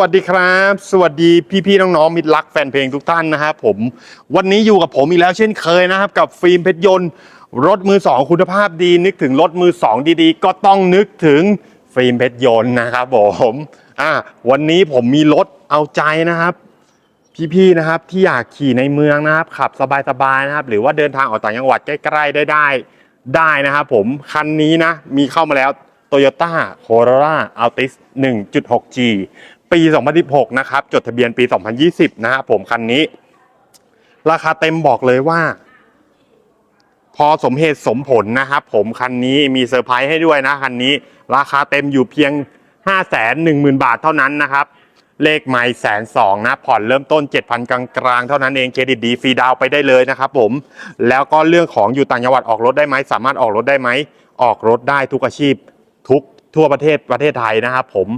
วัสดีครับ สวัสดีพี่ๆน้องๆมิตรรักแฟนเพลงทุกท่านนะครับผมวันนี้อยู่กับผมอีกแล้วเช่นเคยนะครับ กับฟิล์มเพชรยนต์รถมือสองคุณภาพดีนึกถึงรถมือสองดีๆ ก็ต้องนึกถึงฟิล์มเพชรยนต์นะครับผมอ่าวันนี้ผมมีรถเอาใจนะครับ พี่ๆนะครับที่อยากขี่ในเมืองนะครับ ขับสบายๆนะครับ หรือว่าเดินทางออกต่างจังหวัดใกล้ๆได้ได้ได้นะครับผมคันนี้นะมีเข้ามาแล้ว Toyota Corolla Altis 1.6G ปี 2016 นะครับ จดทะเบียนปี 2020 นะครับผมคันนี้ ราคาเต็มบอกเลยว่า พอสมเหตุสมผลนะครับผมคันนี้มีเซอร์ไพรส์ให้ด้วยนะคันนี้ ราคาเต็มอยู่เพียง 5 1 0 0 0 0 บาทเท่านั้นนะครับเลขไม่แสนสองนะผ่อนเริ่มต้น 7,000 กลางๆเท่านั้นเองเครดิตดีฟรีดาวไปได้เลยนะครับผม แล้วก็เรื่องของอยู่ต่างจังหวัดออกรถได้ไหมสามารถออกรถได้ไหม ออกรถได้ทุกอาชีพ ทุกทั่วประเทศประเทศไทยนะครับผม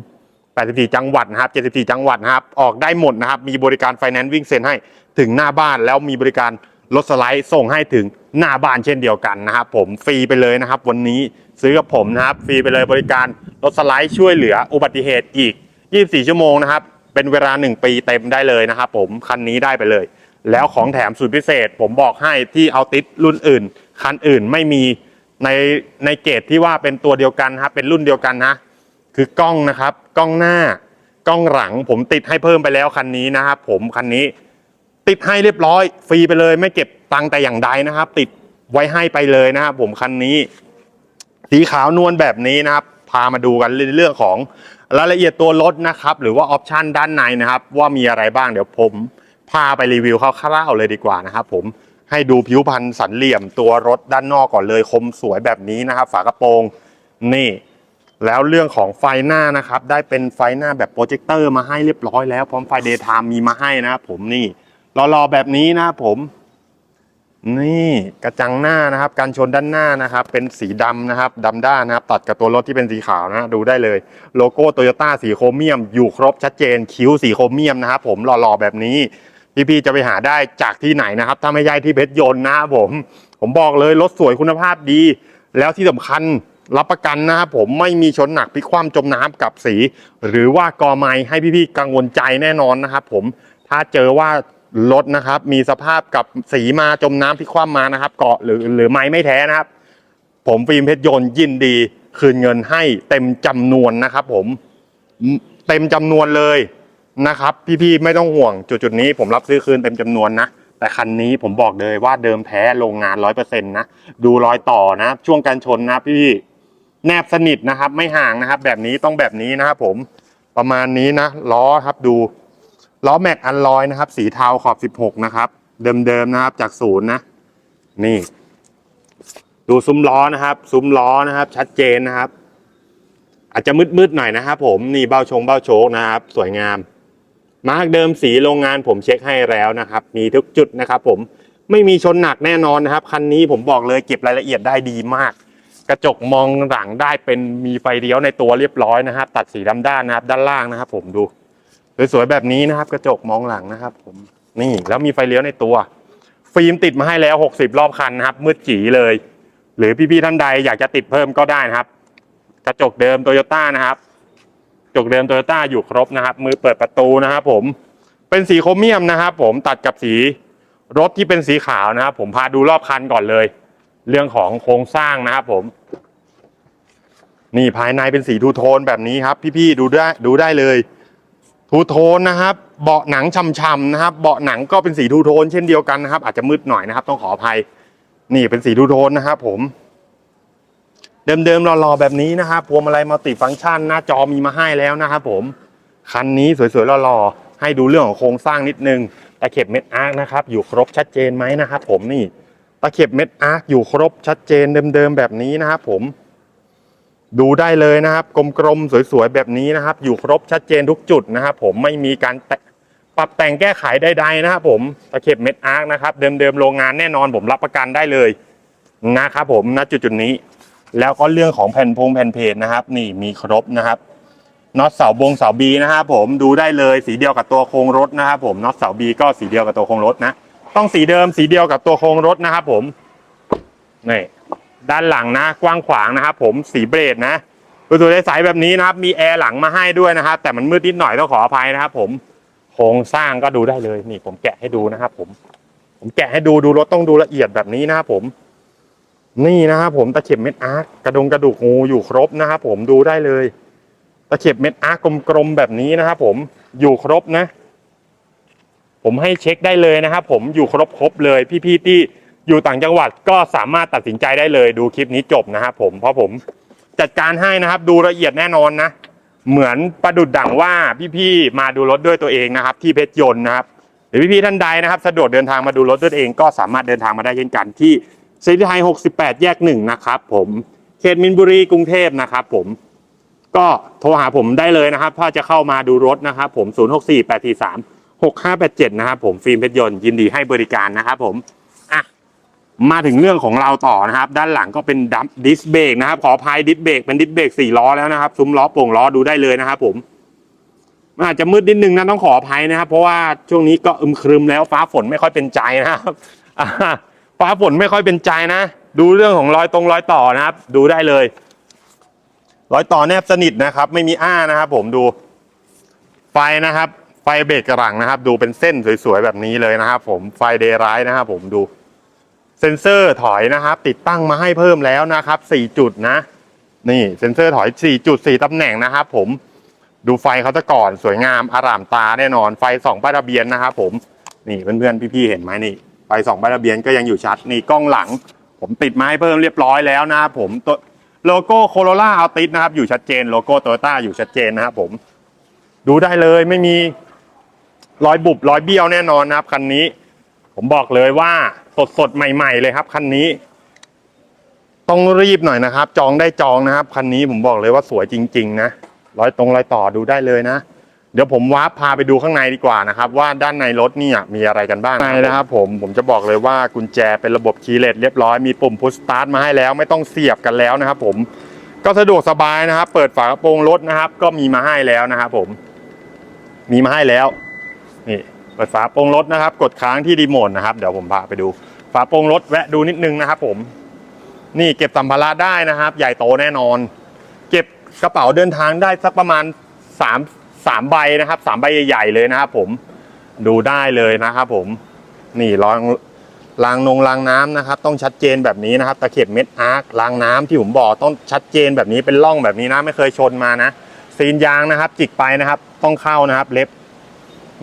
84 จังหวัดนะครับ 74 จังหวัดนะครับ ออกได้หมดนะครับ มีบริการไฟแนนซ์วิ่งเซ็นให้ถึงหน้าบ้าน แล้วมีบริการรถสไลด์ส่งให้ถึงหน้าบ้านเช่นเดียวกันนะครับ ผมฟรีไปเลยนะครับ วันนี้ซื้อกับผมนะครับ ฟรีไปเลยบริการรถสไลด์ช่วยเหลืออุบัติเหตุอีก 24 ชั่วโมงนะครับ เป็นเวลา 1 ปีเต็มได้เลยนะครับผมคันนี้ได้ไปเลย แล้วของแถมสุดพิเศษ ผมบอกให้ที่เอาติดรุ่นอื่น คันอื่นไม่มีในในเกรดที่ว่าเป็นตัวเดียวกันครับเป็นรุ่นเดียวกันนะ คือกล้องนะครับ กล้องหน้ากล้องหลังผมติดให้เพิ่มไปแล้วคันนี้นะครับผมคันนี้ติดให้เรียบร้อย ฟรีไปเลย ไม่เก็บตังค์แต่อย่างใดนะครับ ติดไว้ให้ไปเลยนะครับผมคันนี้ สีขาวนวลแบบนี้นะครับ พามาดูกันเรื่องของรายละเอียดตัวรถนะครับ หรือว่าออปชันด้านในนะครับ ว่ามีอะไรบ้างเดี๋ยวผมพาไปรีวิวคร่าวๆเลยดีกว่านะครับผมให้ดูผิวพรรณสันเหลี่ยมตัวรถด้านนอกก่อนเลยคมสวยแบบนี้นะครับ ฝากระโปรงนี่ แล้วเรื่องของไฟหน้านะครับได้เป็นไฟหน้าแบบโปรเจคเตอร์มาให้เรียบร้อยแล้วพร้อมไฟเดย์ไทม์มีมาให้นะครับผมนี่รอๆแบบนี้นะครับผมนี่กระจังหน้านะครับ การชนด้านหน้านะครับ เป็นสีดำนะครับดำด้านนะครับ ตัดกับตัวรถที่เป็นสีขาวนะดูได้เลย โลโก้โตโยต้าสีโครเมียม อยู่ครบชัดเจนคิ้วสีโครเมียมนะครับผมหล่อๆแบบนี้ พี่ๆจะไปหาได้จากที่ไหนนะครับ ถ้าไม่ใช่ที่เพชรยนต์นะครับผม ผมบอกเลยรถสวยคุณภาพดี แล้วที่สำคัญ รับประกันนะครับผมไม่มีชนหนักพลิกคว่ำจมน้ำกับสี หรือว่ากอไม้ให้พี่ๆกังวลใจแน่นอนนะครับผมถ้าเจอว่ารถนะครับมีสภาพกับสีมาจมน้ำพลิกคว่ำมานะครับ เกาะหรือหรือไม้ไม่แท้นะครับ ผมฟิล์มเพชรยนต์ยินดี คืนเงินให้เต็มจำนวนนะครับ ผมเต็มจำนวนเลยนะครับ พี่ๆไม่ต้องห่วงจุดๆนี้ ผมรับซื้อคืนเต็มจำนวนนะแต่คันนี้ผมบอกเลยว่าเดิมแท้โรงงานร้อยเปอร์เซ็นต์นะ ดูรอยต่อนะ ช่วงการชนนะพี่ แนบสนิทนะครับ ไม่ห่างนะครับ แบบนี้ต้องแบบนี้นะครับผมประมาณนี้นะล้อครับดูล้อแม็กอันลอยนะครับ สีเทาขอบ 16 นะครับ เดิมๆนะครับจากศูนย์นะ นี่ ดูซุ้มล้อนะครับ ซุ้มล้อนะครับ ชัดเจนนะครับ อาจจะมืดๆหน่อยนะครับผมนี่เบ้าชงเบ้าโชคนะครับ สวยงาม มาร์กเดิมสีโรงงานผมเช็คให้แล้วนะครับ มีทุกจุดนะครับ ผมไม่มีชนหนักแน่นอนนะครับคันนี้ผมบอกเลยเก็บรายละเอียดได้ดีมาก กระจกมองหลังได้เป็นมีไฟเลี้ยวในตัวเรียบร้อยนะครับ ตัดสีดำด้านนะครับ ด้านล่างนะครับ ผมดูสวยๆแบบนี้นะครับ กระจกมองหลังนะครับ ผมนี่แล้วมีไฟเลี้ยวในตัว ฟิล์มติดมาให้แล้ว 60 รอบคันนะครับ มืดจีเลย หรือพี่ๆท่านใดอยากจะติดเพิ่มก็ได้นะครับ กระจกเดิมโตโยต้านะครับกระจกเดิมโตโยต้าอยู่ครบนะครับ มือเปิดประตูนะครับ ผมเป็นสีโครเมียมนะครับ ผมตัดกับสีรถที่เป็นสีขาวนะครับ ผมพาดูรอบคันก่อนเลย เรื่องของโครงสร้างนะครับ ผม นี่ภายในเป็นสีทูโทนแบบนี้ครับ พี่ๆดูได้ดูได้เลย ทูโทนนะครับ เบาะหนังช่ำๆนะครับ เบาะหนังก็เป็นสีทูโทนเช่นเดียวกันนะครับ อาจจะมืดหน่อยนะครับ ต้องขออภัย นี่เป็นสีทูโทนนะครับ ผม เดิมๆรอๆแบบนี้นะครับพวงมาลัยมัลติฟังก์ชันหน้าจอมีมาให้แล้วนะครับ ผมคันนี้สวยๆรอๆให้ดูเรื่องของโครงสร้างนิดนึงตะเข็บเม็ดอาร์คนะครับ อยู่ครบชัดเจนไหมนะครับ ผมนี่ตะเข็บเม็ดอาร์คอยู่ครบชัดเจนเดิมๆแบบนี้นะครับ ผม ดูได้เลยนะครับกลมๆสวยๆแบบนี้นะครับ อยู่ครบชัดเจนทุกจุดนะครับผมไม่มีการแตะปรับแต่งแก้ไขใดๆนะครับผมตะเข็บเม็ดอาร์คนะครับ เดิมๆโรงงานแน่นอนผมรับประกันได้เลยนะครับผมณจุดๆนี้ แล้วก็เรื่องของแผ่นพงแผ่นเพจนะครับ นี่มีครบนะครับน็อตเสาบงเสาบีนะครับผมดูได้เลยสีเดียวกับตัวโครงรถนะครับผมน็อตเสาบีก็สีเดียวกับตัวโครงรถนะ ต้องสีเดิมสีเดียวกับตัวโครงรถนะครับผมนี่ ด้านหลังนะ กว้างขวางนะครับ ผมสีเบรดนะสวยๆใสๆแบบนี้นะครับ มีแอร์หลังมาให้ด้วยนะครับ แต่มันมืดนิดหน่อยต้องขออภัยนะครับ ผมโครงสร้างก็ดูได้เลยนี่ผมแกะให้ดูนะครับ ผม ผมแกะให้ดูดูรถต้องดูละเอียดแบบนี้นะครับผมนี่นะครับผมตะเข็บเม็ดอาร์คกระดงกระดูกงูอยู่ครบนะครับผมดูได้เลย ตะเข็บเม็ดอาร์คกลมๆแบบนี้นะครับผมอยู่ครบนะ ผมให้เช็คได้เลยนะครับผมอยู่ครบครบเลยพี่ๆที่ อยู่ต่างจังหวัดก็สามารถตัดสินใจได้เลยดูคลิปนี้จบนะครับผมเพราะผมจัดการให้นะครับ ดูละเอียดแน่นอนนะ เหมือนประดุดดังว่าพี่ๆมาดูรถด้วยตัวเองนะครับ ที่เพชรยนต์นะครับหรือพี่ๆท่านใดนะครับ สะดวกเดินทางมาดูรถด้วยตัวเองก็สามารถเดินทางมาได้เช่นกันที่ซีรีไทย68 แยกหนึ่งนะครับผมเขตมินบุรีกรุงเทพนะครับผมก็โทรหาผมได้เลยนะครับ ถ้าจะเข้ามาดูรถนะครับผม 064843 6587 นะครับผมฟิล์มเพชรยนต์ยินดีให้บริการนะครับผม มาถึงเรื่องของเราต่อนะครับ ด้านหลังก็เป็นดัมดิสเบรกนะครับขออภัยดิสเบรกเป็นดิสเบรกสี่ล้อแล้วนะครับ ซุ้มล้อโป่งล้อดูได้เลยนะครับผมมันอาจจะมืดนิดนึงนะต้องขออภัยนะครับ เพราะว่าช่วงนี้ก็อึมครึมแล้วฟ้าฝนไม่ค่อยเป็นใจนะครับฟ้าฝนไม่ค่อยเป็นใจนะ ดูเรื่องของรอยตรงรอยต่อนะครับ ดูได้เลย รอยต่อแนบสนิทนะครับ ไม่มีอ้านะครับ ผมดู ไฟนะครับ ไฟเบรกกระหลังนะครับ ดูเป็นเส้นสวยๆแบบนี้เลยนะครับ ผมไฟเดย์ไรท์นะครับ ผมดู เซ็นเซอร์ถอยนะครับ ติดตั้งมาให้เพิ่มแล้วนะครับ4จุดนะ นี่เซ็นเซอร์ถอย4จุด4ตำแหน่งนะครับผมดูไฟเขาจะก่อนสวยงามอารามตาแน่นอนไฟสองป้ายทะเบียนนะครับผมนี่เพื่อนๆพี่ๆเห็นไหมนี่ไฟสองป้ายทะเบียนก็ยังอยู่ชัดนี่กล้องหลัง ผมติดมาให้เพิ่มเรียบร้อยแล้วนะครับผมตัวโลโก้โคโรล่าเอาติดนะครับ อยู่ชัดเจนโลโก้โตโยต้าอยู่ชัดเจนนะครับผม ดูได้เลยไม่มีรอยบุบรอยเบี้ยวแน่นอนนะครับคันนี้ ผมบอกเลยว่า สดๆ ใหม่ ๆ เลยครับคันนี้ ต้องรีบหน่อยนะครับ จองได้จองนะครับคันนี้ผมบอกเลยว่าสวยจริง ๆ นะร้อยตรงร้อยต่อดูได้เลยนะ เดี๋ยวผมวาร์ปพาไปดูข้างในดีกว่านะครับ ว่าด้านในรถเนี่ยมีอะไรกันบ้างในนะครับ ผมผมจะบอกเลยว่ากุญแจเป็นระบบคีย์เลสเรียบร้อยมีปุ่มพุชสตาร์ทมาให้แล้วไม่ต้องเสียบกันแล้วนะครับ ผมก็สะดวกสบายนะครับ เปิดฝากระโปรงรถนะครับ ก็มีมาให้แล้วนะครับผม มีมาให้แล้วนี่ เปิดฝาโปรงรถนะครับ กดค้างที่รีโมทนะครับ เดี๋ยวผมพาไปดู ฝาโปรงรถแวะดูนิดนึงนะครับผม นี่เก็บสัมภาระได้นะครับ ใหญ่โตแน่นอน เก็บกระเป๋าเดินทางได้สักประมาณสามสามใบนะครับสามใบใหญ่ๆเลยนะครับผม ดูได้เลยนะครับผม นี่รางรางนงรางน้ำนะครับ ต้องชัดเจนแบบนี้นะครับ ตะเข็บเม็ดอาร์ครางน้ำที่ผมบอกต้องชัดเจนแบบนี้เป็นร่องแบบนี้นะ ไม่เคยชนมานะ ซีนยางนะครับ จิกไปนะครับ ต้องเข้านะครับ เล็บ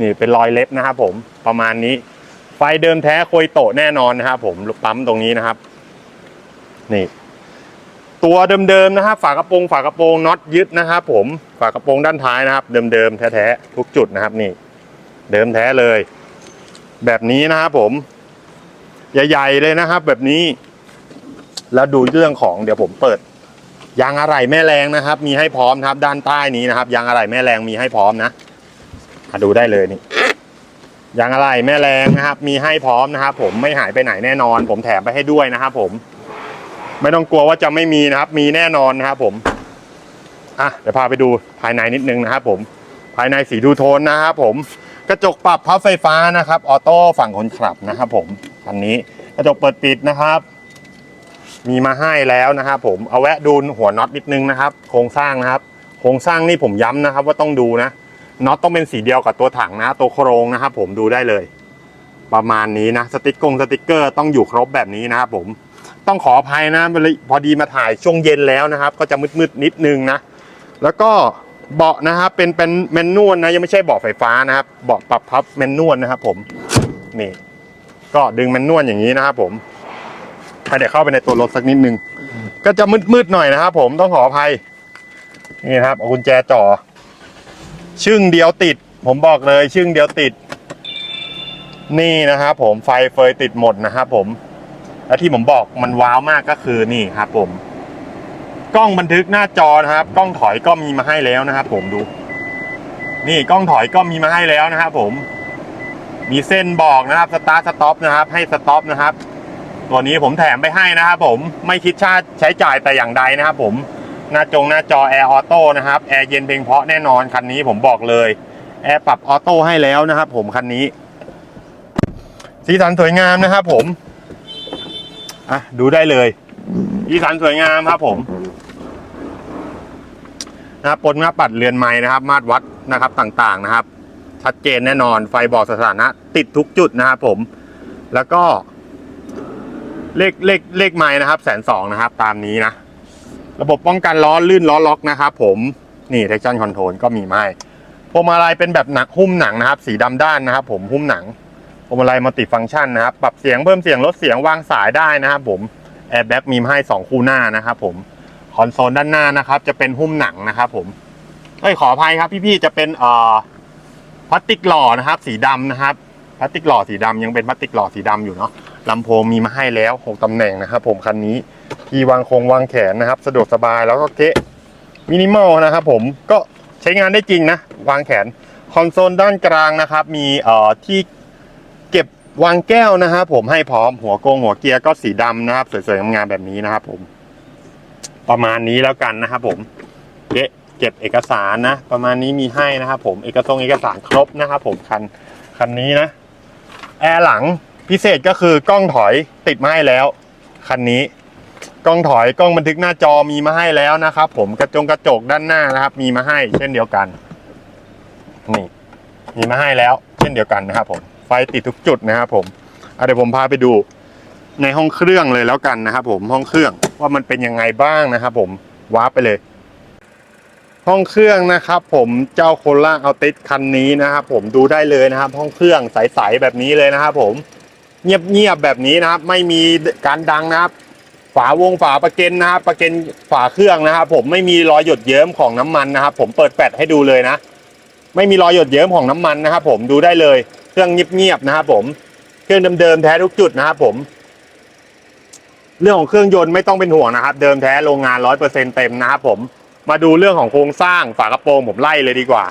นี่เป็นรอยเล็บนะครับผมประมาณนี้ ไฟเดิมแท้โคยโตแน่นอนนะครับผมปั๊มตรงนี้นะครับ นี่ ตัวเดิมๆนะครับฝากระโปรงฝากระโปรงน็อตยึดนะครับผมฝากระโปรงด้านท้ายนะครับ เดิมๆแท้ๆทุกจุดนะครับ นี่ เดิมแท้เลย แบบนี้นะครับผม ใหญ่ๆเลยนะครับ แบบนี้ แล้วดูเรื่องของเดี๋ยวผมเปิดยางอะไหล่แม่แรงนะครับ มีให้พร้อมนะครับ ด้านใต้นี้นะครับยางอะไหล่แม่แรงมีให้พร้อมนะ ดูได้เลยนี่ยางอะไรแม่แรงนะครับ มีให้พร้อมนะครับ ผมไม่หายไปไหนแน่นอน ผมแถมไปให้ด้วยนะครับผม ไม่ต้องกลัวว่าจะไม่มีนะครับ มีแน่นอนนะครับผมอะเดี๋ยวพาไปดูภายในนิดนึงนะครับผมภายในสีดูโทนนะครับผมกระจกปรับพับไฟฟ้านะครับ ออโต้ฝั่งคนขับนะครับผมคันนี้กระจกเปิดปิดนะครับ มีมาให้แล้วนะครับผมเอาแวะดูหัวน็อตนิดนึงนะครับ โครงสร้างนะครับ โครงสร้างนี่ผมย้ำนะครับ ว่าต้องดูนะ น็อตต้องเป็นสีเดียวกับตัวถังนะ ตัวโครงนะครับผมดูได้เลย ประมาณนี้นะสติกกงสติกเกอร์ต้องอยู่ครบแบบนี้นะครับผมต้องขออภัยนะพอดีมาถ่ายช่วงเย็นแล้วนะครับ ก็จะมืดๆนิดนึงนะ แล้วก็เบาะนะครับเป็นเป็นแมนนวลนะยังไม่ใช่เบาะไฟฟ้านะครับเบาะปรับพับแมนนวลนะครับผมนี่ก็ดึงแมนนวลอย่างนี้นะครับผมเดี๋ยวเข้าไปในตัวรถสักนิดนึงก็จะมืดๆหน่อยนะครับผมต้องขออภัยนี่ครับเอากุญแจจ่อ ชึ่งเดียวติด ผมบอกเลยชึ่งเดียวติด นี่นะครับผมไฟเฟยติดหมดนะครับผม และที่ผมบอกมันว้าวมากก็คือนี่ครับผม กล้องบันทึกหน้าจอนะครับ กล้องถอยก็มีมาให้แล้วนะครับผมดู นี่กล้องถอยก็มีมาให้แล้วนะครับผม มีเส้นบอกนะครับสตาร์ทสต็อปนะครับ ให้สต็อปนะครับ ตัวนี้ผมแถมไปให้นะครับผมไม่คิดค่าใช้จ่ายแต่อย่างใดนะครับผม หน้าจงหน้าจอแอร์ออโต้นะครับแอร์เย็นเพียงเพาะแน่นอนคันนี้ผมบอกเลยแอร์ปรับออโต้ให้แล้วนะครับ ผมคันนี้ สีสันสวยงามนะครับ ผมอะดูได้เลยสีสันสวยงามครับ ผมนะครับปนหน้าปัดเรือนไม้นะครับ มาตรวัดนะครับต่างๆนะครับ ชัดเจนแน่นอนไฟบอกสถานะ ติดทุกจุดนะครับผม แล้วก็เลขเลขเลขไม้นะครับแสนสองนะครับ ตามนี้นะ ระบบป้องกันล้อลื่นล้อล็อกนะครับผมนี่ traction control ก็มีมาให้พวงมาลัยเป็นแบบหนักหุ้มหนังนะครับ สีดำด้านนะครับผมหุ้มหนังพวงมาลัยมัลติฟังก์ชันนะครับปรับเสียงเพิ่มเสียงลดเสียงวางสายได้นะครับผมแอร์แบ็กมีมาให้สองคู่หน้านะครับผมคอนโซลด้านหน้านะครับ จะเป็นหุ้มหนังนะครับผมเอ้ยขออภัยครับพี่ๆจะเป็นเอ่อพลาสติกหล่อนะครับ สีดำนะครับพลาสติกหล่อสีดำยังเป็นพลาสติกหล่อสีดำอยู่เนาะลำโพงมีมาให้แล้วหกตำแหน่งนะครับผมคันนี้ ที่วางคงวางแขนนะครับ สะดวกสบายแล้วก็เกะมินิมอลนะครับผมก็ใช้งานได้จริงนะ วางแขนคอนโซลด้านกลางนะครับ มีเอ่อที่เก็บวางแก้วนะครับผมให้พร้อมหัวโกงหัวเกียร์ก็สีดำนะครับ สวยๆงามๆแบบนี้นะครับ ผม ประมาณนี้แล้วกันนะครับผมเกะเก็บเอกสารนะ ประมาณนี้มีให้นะครับผมเอกสารเอกสารครบนะครับผมคันคันนี้นะแอร์หลังพิเศษก็คือกล้องถอยติดมาให้แล้ว คันนี้ กล้องถอยกล้องบันทึกหน้าจอมีมาให้แล้วนะครับ ผมกระจงกระจกด้านหน้านะครับ มีมาให้เช่นเดียวกันนี่มีมาให้แล้ว เช่นเดียวกันนะครับผมไฟติดทุกจุดนะครับผมเดี๋ยวผมพาไปดูในห้องเครื่องเลยแล้วกันนะครับผมห้องเครื่องว่ามันเป็นยังไงบ้างนะครับผมวาร์ปไปเลย ห้องเครื่องนะครับ ผมเจ้าโคล่าเอาติสคันนี้นะครับผมดูได้เลยนะครับ ห้องเครื่องใสๆแบบนี้เลยนะครับ ผมเงียบๆแบบนี้นะครับ ไม่มีการดังนะครับ ฝาวงฝาประเก็นนะครับประเก็นฝาเครื่องนะครับ ผมไม่มีรอยหยดเยิ้มของน้ำมันนะครับ ผมเปิดแปดให้ดูเลยนะ ไม่มีรอยหยดเยิ้มของน้ำมันนะครับ ผมดูได้เลยเครื่องเงียบๆนะครับผมเครื่องเดิมๆแท้ทุกจุดนะครับผม เรื่องของเครื่องยนต์ไม่ต้องเป็นห่วงนะครับ เดิมแท้โรงงานร้อยเปอร์เซ็นเต็มนะครับผมมาดูเรื่องของโครงสร้างฝากระโปรงผมไล่เลยดีกว่า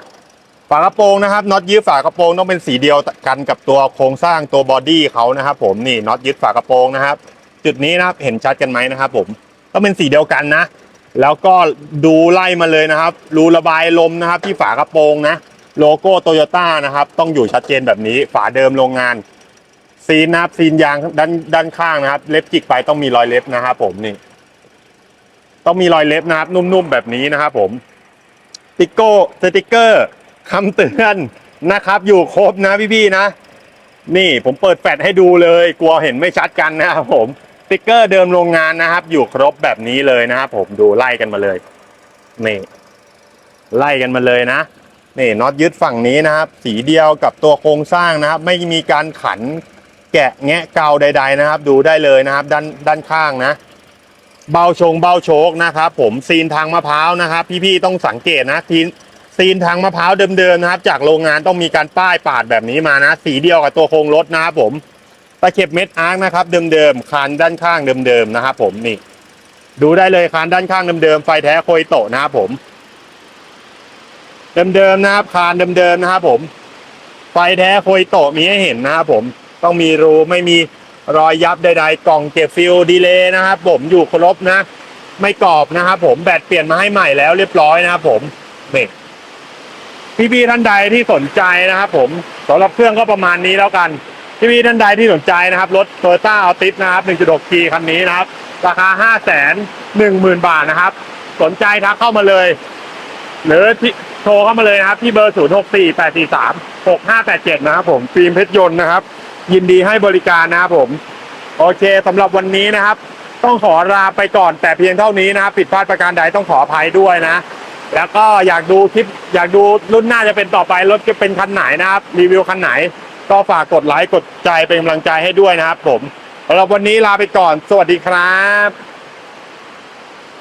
ฝากระโปรงนะครับน็อตยึดฝากระโปรงต้องเป็นสีเดียวกันกับตัวโครงสร้างตัวบอดี้เขานะครับ ผมนี่น็อตยึดฝากระโปรงนะครับ จุดนี้นะครับเห็นชัดกันไหมนะครับ ผมต้องเป็นสีเดียวกันนะ แล้วก็ดูไล่มาเลยนะครับ รูระบายลมนะครับ ที่ฝากระโปรงนะ โลโก้โตโยต้านะครับ ต้องอยู่ชัดเจนแบบนี้ฝาเดิมโรงงานซีนนะครับซีนยางด้านด้านข้างนะครับ เล็บจิกไปต้องมีรอยเล็บนะครับผมนี่ ต้องมีรอยเล็บนะครับ นุ่มๆแบบนี้นะครับ ผมติ๊กโก้สติ๊กเกอร์คำเตือนนะครับ อยู่ครบนะพี่ๆนะ นี่ผมเปิดแฟลชให้ดูเลย กลัวเห็นไม่ชัดกันนะครับผม ติ๊กเกอร์เดิมโรงงานนะครับ อยู่ครบแบบนี้เลยนะครับผมดูไล่กันมาเลยนี่ไล่กันมาเลยนะนี่น็อตยึดฝั่งนี้นะครับ สีเดียวกับตัวโครงสร้างนะครับ ไม่มีการขันแกะแงะเกาใด ๆนะครับ ดูได้เลยนะครับด้านด้านข้างนะ เบาชงเบาโชกนะครับ ผมซีนทางมะพร้าวนะครับ พี่ๆต้องสังเกตนะทีนซีนทางมะพร้าวเดิมๆนะครับ จากโรงงานต้องมีการป้ายปาดแบบนี้มานะ สีเดียวกับตัวโครงรถนะครับผม ตะเข็บเม็ดอาร์คนะครับเดิมๆคานด้านข้างเดิมๆนะครับผมนี่ ดูได้เลยคานด้านข้างเดิมๆไฟแท้โคยโตะนะครับผม เดิมๆนะครับคานเดิมๆนะครับผม ไฟแท้โคยโตะมีให้เห็นนะครับผมต้องมีรูไม่มีรอยยับใดๆกล่องเก็บฟิลดีเลย์นะครับผมอยู่ครบนะ ไม่กรอบนะครับผมแบตเปลี่ยนมาให้ใหม่แล้วเรียบร้อยนะครับผมนี่พี่ๆท่านใดที่สนใจนะครับผมสำหรับเครื่องก็ประมาณนี้แล้วกัน พี่ๆท่านใดที่สนใจนะครับ รถโตโยต้าอัลติสนะครับ 1.6G คันนี้นะครับ ราคา 5 1 0 0 0 0 บาทนะครับ สนใจทักเข้ามาเลย หรือโทรเข้ามาเลยนะครับ ที่เบอร์ 0 6 4 8 4 3 6 5 8 7 นะครับผมฟิล์มเพชรยนต์นะครับ ยินดีให้บริการนะครับผม โอเคสำหรับวันนี้นะครับ ต้องขอลาไปก่อนแต่เพียงเท่านี้นะครับผิดพลาดประการใดต้องขออภัยด้วยนะแล้วก็อยากดูคลิปอยากดูรุ่นหน้าจะเป็นต่อไปรถจะเป็นคันไหนนะครับ รีวิวคันไหน ก็ฝากกดไลค์กดใจเป็นกำลังใจให้ด้วยนะครับผมสำหรับวันนี้ลาไปก่อน สวัสดีครับ